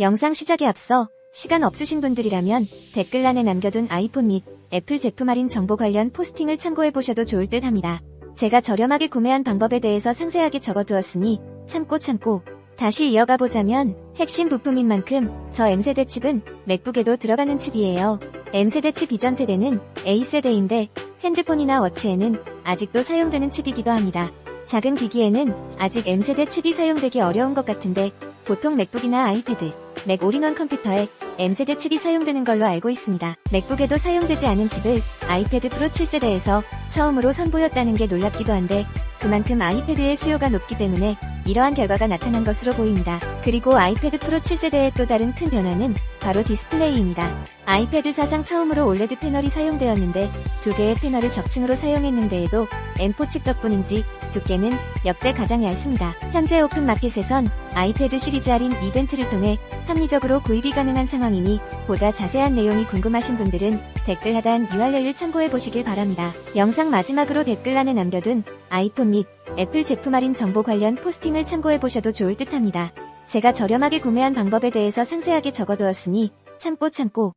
영상 시작에 앞서 시간 없으신 분들이라면 댓글란에 남겨둔 아이폰 및 애플 제품 할인 정보 관련 포스팅을 참고해보셔도 좋을 듯 합니다. 제가 저렴하게 구매한 방법에 대해서 상세하게 적어두었으니 참고 참고 다시 이어가 보자면 핵심 부품인 만큼 저 M세대 칩은 맥북에도 들어가는 칩이에요. M세대 칩 이전 세대는 A세대인데 핸드폰이나 워치에는 아직도 사용되는 칩이기도 합니다. 작은 기기에는 아직 M세대 칩이 사용되기 어려운 것 같은데 보통 맥북이나 아이패드, 맥 올인원 컴퓨터에 M세대 칩이 사용되는 걸로 알고 있습니다. 맥북에도 사용되지 않은 칩을 아이패드 프로 7세대에서 처음으로 선보였다는 게 놀랍기도 한데 그만큼 아이패드의 수요가 높기 때문에 이러한 결과가 나타난 것으로 보입니다. 그리고 아이패드 프로 7세대의 또 다른 큰 변화는 바로 디스플레이입니다. 아이패드 사상 처음으로 올레드 패널이 사용되었는데 두 개의 패널을 적층으로 사용했는데에도 M4 칩 덕분인지 두께는 역대 가장 얇습니다. 현재 오픈마켓에선 아이패드 시리즈 할인 이벤트를 통해 합리적으로 구입이 가능한 상황이니 보다 자세한 내용이 궁금하신 분들은 댓글 하단 URL을 참고해 보시길 바랍니다. 영상 마지막으로 댓글란에 남겨둔 아이폰 및 애플 제품 할인 정보 관련 포스팅을 참고해 보셔도 좋을 듯 합니다. 제가 저렴하게 구매한 방법에 대해서 상세하게 적어두었으니 참고 참고